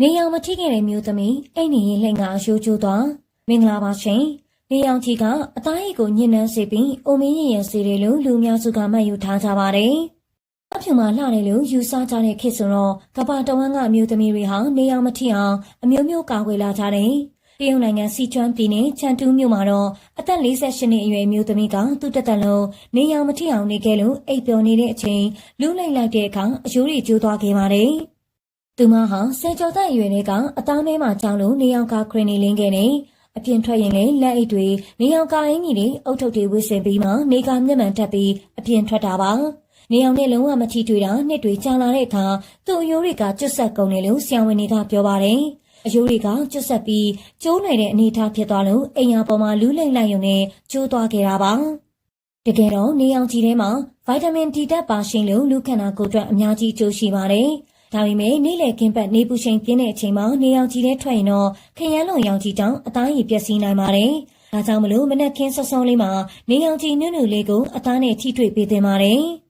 နေရောင်မထိခဲ့တဲ့မျိုးသမီးအိမ်နေရင်လှိမ်ကအရှိုးကျိုးသွားမင်္ဂလာပါရှင်နေရောင်ကြီးကအသားရည်ကိုညှဉ်းနှန်းစေပြီးအိုမင်းရင်ရစေတယ်လို့လူအများစုကမှတ်ယူထားကြပါတယ်အဖြူမှာလှတယ်လို့ယူဆကြတဲ့ခေတ်ဆိုတော့ကမ္ဘာတဝန်းကအမျိုးသမီးတွေဟာနေရောင်မထိအောင်အမျိုးမျိုးကာကွယ်လာကြတယ်တရုတ်နိုင်ငံစီချွမ်းပြည်နယ်ချန်တူးမြို့မှာတော့အသက်48နှစ်အရွယ်မျိုးသမီးကသူ့တက်တက်လုံးနေရောင်မထိအောင်နေခဲ့လို့အိပ်ပျော်နေတဲ့အချိန်လူးလိုက်လိုက်တဲ့အခါအယိုးတွေကျိုးသွားခဲ့ပါတယ်။ သူမဟာဆယ်ကျော်သက်အရွယ်လေးကအသားမဲမှာကြောင်းလို့နေအောင်ကခရင်နေလင်းခဲ့နေအပြင်ထွက်ရင်လည်းလက်အိတ်တွေနေအောင်ကအင်းကြီးတွေအုတ်ထုပ်တွေဝစ်စင်ပြီးမှနေကမျက်မှန်တက်ပြီးအပြင်ထွက်တာပါနေအောင်နဲ့လုံးဝမထီထွေတာနှစ်တွေကြာလာတဲ့အခါသူ့အယိုးတွေကကျွတ်ဆက်ကုန်တယ်လို့ဆရာဝန်တွေကပြောပါတယ်အယိုးတွေကကျွတ်ဆက်ပြီးကျိုးနိုင်တဲ့အနေအထားဖြစ်သွားလို့အိမ်ယာပေါ်မှာလူးလိမ့်လိုက်ရုံနဲ့ကျိုးသွားခဲ့တာပါတကယ်တော့နေအောင်ကြီးထဲမှာဗိုက်တာမင် D ဓာတ်ပါရှိလို့လူခန္ဓာကိုယ်အတွက်အများကြီးအကျိုးရှိပါတယ်။ ဒါပေမဲ့နေ့လည်ကင်းပတ်နေပူချိန်ပြင်းတဲ့အချိန်မှာနေအောင်ကြီးထဲထွက်ရင်တော့ခရမ်းလွန်ရောင်ကြီးကြောင့်အသားရည်ပျက်စီးနိုင်ပါတယ်။ဒါကြောင့်မလို့မနက်ခင်းစောစောလေးမှာနေအောင်ကြီးနုနုလေးကိုအသားနဲ့ထိတွေ့ပေးသင့်ပါတယ်။